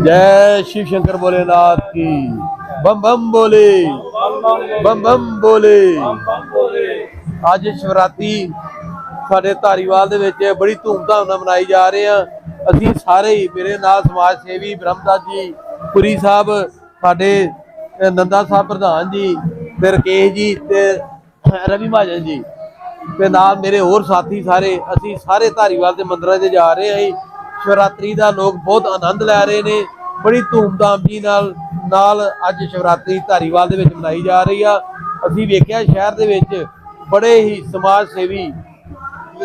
जय शिव शंकर भोलेनाथ की बम बम बोले बम बम बोले ਅੱਜ ਸ਼ਿਵਰਾਤਰੀ ਸਾਡੇ ਧਾਰੀਵਾਲ ਦੇ ਵਿੱਚ ਬੜੀ ਧੂਮਧਾਮ ਨਾਲ ਮਨਾਈ ਜਾ ਰਹੀ ਆ ਅਸੀਂ ਸਾਰੇ ਹੀ ਮੇਰੇ ਨਾਲ ਸਮਾਜ ਸੇਵੀ ਬ੍ਰਹਮਦਾਸ ਜੀ ਪੁਰੀ ਸਾਹਿਬ ਸਾਡੇ ਅਹ, ਨੰਦਾ ਸਾਹਿਬ ਪ੍ਰਧਾਨ ਜੀ ਤੇ ਰਕੇਸ਼ ਜੀ ਤੇ ਰਵੀ ਮਹਾਜਨ ਜੀ ਤੇ ਨਾਲ ਮੇਰੇ ਹੋਰ ਸਾਥੀ ਸਾਰੇ ਅਸੀਂ ਸਾਰੇ ਧਾਰੀਵਾਲ ਦੇ ਮੰਦਿਰਾਂ 'ਚ ਜਾ ਰਹੇ ਹਾਂ ਜੀ। ਸ਼ਿਵਰਾਤਰੀ ਦਾ ਲੋਕ ਬਹੁਤ ਆਨੰਦ ਲੈ ਰਹੇ ਨੇ। ਬੜੀ ਧੂਮਧਾਮ ਜੀ ਨਾਲ ਨਾਲ ਅੱਜ ਸ਼ਿਵਰਾਤਰੀ ਧਾਰੀਵਾਲ ਦੇ ਵਿੱਚ ਮਨਾਈ ਜਾ ਰਹੀ ਆ। ਅਸੀਂ ਵੇਖਿਆ ਸ਼ਹਿਰ ਦੇ ਵਿੱਚ ਬੜੇ ਹੀ ਸਮਾਜ ਸੇਵੀ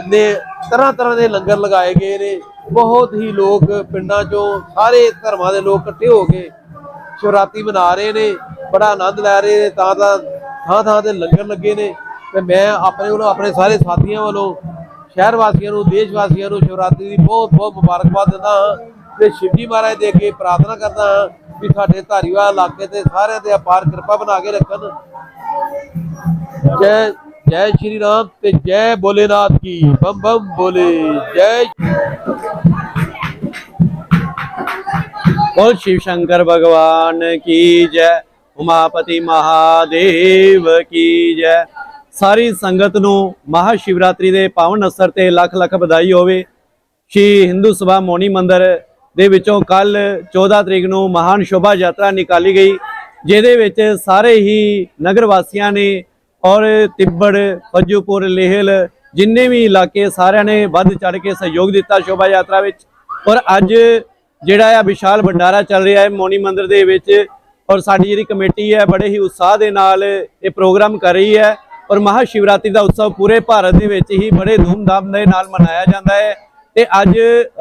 ਨੇ ਤਰ੍ਹਾਂ ਤਰ੍ਹਾਂ ਦੇ ਲੰਗਰ ਲਗਾਏ ਗਏ ਨੇ। ਬਹੁਤ ਹੀ ਲੋਕ ਪਿੰਡਾਂ ਚੋਂ ਸਾਰੇ ਧਰਮਾਂ ਦੇ ਲੋਕ ਇਕੱਠੇ ਹੋ ਕੇ ਸ਼ਿਵਰਾਤਰੀ ਮਨਾ ਰਹੇ ਨੇ। ਬੜਾ ਆਨੰਦ ਲੈ ਰਹੇ ਨੇ, ਤਾਂ ਤਾਂ, ਥਾਂ ਥਾਂ ਤੇ ਲੰਗਰ ਲੱਗੇ ਨੇ। ਤੇ ਮੈਂ ਆਪਣੇ ਵੱਲੋਂ, ਆਪਣੇ ਸਾਰੇ ਸਾਥੀਆਂ ਵੱਲੋਂ ਸ਼ਹਿਰ ਵਾਸੀਆਂ ਨੂੰ ਦੇਸ਼ ਵਾਸੀਆਂ ਨੂੰ ਸ਼ਿਵਰਾਤਰੀ ਦੀ ਬਹੁਤ ਬਹੁਤ ਮੁਬਾਰਕਬਾਦ ਦਿੰਦਾ ਹਾਂ ਤੇ ਸ਼ਿਵਜੀ ਮਹਾਰਾਜ ਦੇ ਅੱਗੇ ਪ੍ਰਾਰਥਨਾ ਕਰਦਾ ਹਾਂ ਵੀ ਸਾਡੇ ਧਾਰੀਵਾਲ ਇਲਾਕੇ ਤੇ ਸਾਰਿਆਂ ਤੇ ਅਪਾਰ ਕਿਰਪਾ ਬਣਾ ਕੇ ਰੱਖਣ ਜੈ ਜੈ ਸ਼੍ਰੀ ਰਾਮ ਤੇ ਜੈ ਭੋਲੇਨਾਥ ਕੀ ਬੰਮ ਬੰਮ ਬੋਲੇ ਜੈ बोल शिव शंकर भगवान की जय ਉਮਾਪਤੀ ਮਹਾਦੇਵ ਕੀ ਜੈ ਸਾਰੀ ਸੰਗਤ ਨੂੰ ਮਹਾ ਸ਼ਿਵਰਾਤਰੀ ਦੇ ਪਾਵਨ ਅਸਰ ਤੇ ਲੱਖ ਲੱਖ ਵਧਾਈ ਹੋਵੇ। ਸ਼੍ਰੀ ਹਿੰਦੂ ਸਭਾ ਮੋਨੀ ਮੰਦਰ ਦੇ ਵਿੱਚੋਂ ਕੱਲ 14 ਤਰੀਕ ਨੂੰ ਮਹਾਨ ਸ਼ੋਭਾ ਯਾਤਰਾ ਨਿਕਾਲੀ ਗਈ, ਜਿਹਦੇ ਵਿੱਚ ਸਾਰੇ ਹੀ ਨਗਰ ਵਾਸੀਆਂ ਨੇ ਔਰ ਤਿੱਬੜ, ਫੱਜੂਪੁਰ, ਲੇਹਲ ਜਿੰਨੇ ਵੀ ਇਲਾਕੇ ਸਾਰਿਆਂ ਨੇ ਵੱਧ ਚੜ ਕੇ ਸਹਿਯੋਗ ਦਿੱਤਾ ਸ਼ੋਭਾ ਯਾਤਰਾ ਵਿੱਚ। ਔਰ ਅੱਜ ਜਿਹੜਾ ਆ ਵਿਸ਼ਾਲ ਭੰਡਾਰਾ ਚੱਲ ਰਿਹਾ ਹੈ ਮੋਨੀ ਮੰਦਿਰ ਦੇ ਵਿੱਚ ਔਰ ਸਾਡੀ ਜਿਹੜੀ ਕਮੇਟੀ ਹੈ ਬੜੇ ਹੀ ਉਤਸ਼ਾਹ ਦੇ ਨਾਲ ਇਹ ਪ੍ਰੋਗਰਾਮ ਕਰ ਰਹੀ ਹੈ। ਔਰ ਮਹਾ ਸ਼ਿਵਰਾਤਰੀ ਦਾ ਉਤਸਵ ਪੂਰੇ ਭਾਰਤ ਦੇ ਵਿੱਚ ਹੀ ਬੜੇ ਧੂਮਧਾਮ ਦੇ ਨਾਲ ਮਨਾਇਆ ਜਾਂਦਾ ਹੈ ਤੇ ਅੱਜ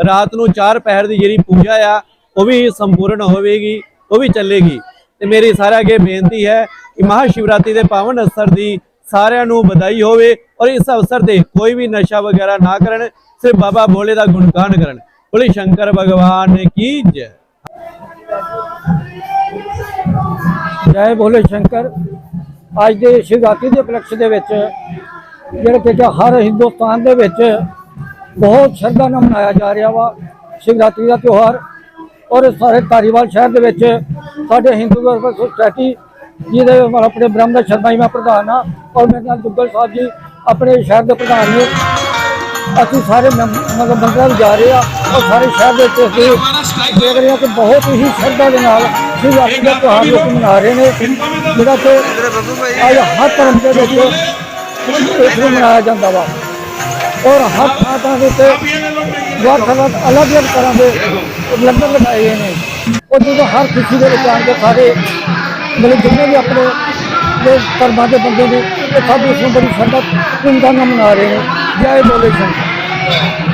ਰਾਤ ਨੂੰ ਚਾਰ ਪਹਿਰ ਦੀ ਜਿਹੜੀ ਪੂਜਾ ਆ, ਉਹ ਵੀ ਸੰਪੂਰਨ ਹੋਵੇਗੀ, ਉਹ ਵੀ ਚੱਲੇਗੀ। ਤੇ ਮੇਰੀ ਸਾਰਿਆਂ ਅੱਗੇ ਬੇਨਤੀ ਹੈ ਕਿ ਮਹਾ ਸ਼ਿਵਰਾਤਰੀ ਦੇ ਪਾਵਨ ਅਵਸਰ ਦੀ ਸਾਰਿਆਂ ਨੂੰ ਵਧਾਈ ਹੋਵੇ ਔਰ ਇਸ ਅਵਸਰ ਤੇ ਕੋਈ ਵੀ ਨਸ਼ਾ ਵਗੈਰਾ ਨਾ ਕਰਨ, ਸਿਰਫ ਬਾਬਾ ਭੋਲੇ ਦਾ ਗੁਣਗਾਨ ਕਰਨ। ਭੋਲੇ ਸ਼ੰਕਰ ਭਗਵਾਨ ਕੀ ਜੈ? ਜੈ ਭੋਲੇ ਸ਼ੰਕਰ। ਅੱਜ ਦੇ ਸ਼ਿਵਰਾਤਰੀ ਦੇ ਉਪਲਕਸ਼ ਦੇ ਵਿੱਚ ਜਿਹੜਾ ਕਿ ਹਰ ਹਿੰਦੁਸਤਾਨ ਦੇ ਵਿੱਚ ਬਹੁਤ ਸ਼ਰਧਾ ਨਾਲ ਮਨਾਇਆ ਜਾ ਰਿਹਾ ਵਾ ਸ਼ਿਵਰਾਤਰੀ ਦਾ ਤਿਉਹਾਰ। ਔਰ ਸਾਰੇ ਧਾਰੀਵਾਲ ਸ਼ਹਿਰ ਦੇ ਵਿੱਚ ਸਾਡੇ ਹਿੰਦੂ ਵੈਲਫੇਅਰ ਸੋਸਾਇਟੀ ਜਿਹਦੇ ਆਪਣੇ ਬ੍ਰਹਮ ਸ਼ਰਮਾ ਜੀ ਮੈਂ ਪ੍ਰਧਾਨ ਹਾਂ, ਔਰ ਮੇਰੇ ਨਾਲ ਦੁੱਗਲ ਸਾਹਿਬ ਜੀ ਆਪਣੇ ਸ਼ਹਿਰ ਦੇ ਪ੍ਰਧਾਨ ਨੇ। ਅਸੀਂ ਸਾਰੇ ਮੈਂਬ- ਮਤਲਬ ਮੰਦਰਾਂ ਵਿੱਚ ਜਾ ਰਹੇ ਆ ਔਰ ਸਾਰੇ ਸ਼ਹਿਰ ਦੇ ਵਿੱਚ ਅਸੀਂ ਦੇਖ ਰਹੇ ਹਾਂ ਕਿ ਬਹੁਤ ਹੀ ਸ਼ਰਧਾ ਦੇ ਨਾਲ ਸ਼ਿਵਰਾਤਰੀ ਦਾ ਤਿਉਹਾਰ ਲੋਕ ਮਨਾ ਰਹੇ ਨੇ। ਜਿਹੜਾ ਕਿ ਅੱਜ ਹਰ ਧਰਮ ਦੇ ਵਿੱਚ ਇਸ ਨੂੰ ਮਨਾਇਆ ਜਾਂਦਾ ਵਾ। ਔਰ ਹਰ ਥਾਂ ਥਾਂ ਦੇ ਉੱਤੇ ਵੱਖ ਵੱਖ ਅਲੱਗ-ਅਲੱਗ ਤਰ੍ਹਾਂ ਦੇ ਲੰਗਰ ਲਗਾਏ ਗਏ ਨੇ। ਉਹ ਜਦੋਂ ਹਰ ਖੁਸ਼ੀ ਦੇ ਵਿੱਚ ਆਣ ਕੇ ਸਾਰੇ, ਮਤਲਬ ਜਿੰਨੇ ਵੀ ਆਪਣੇ ਦੇ ਧਰਮਾਂ ਦੇ ਬੰਦੇ ਨੇ, ਉਹ ਸਭ ਇਸ ਨੂੰ ਬੜੀ ਸ਼ਰਧਾ, ਧੂਮਧਾਮ ਨਾਲ ਮਨਾ ਰਹੇ ਨੇ। ਜੈ ਬੋਲੇ ਸ਼ੰਕਰ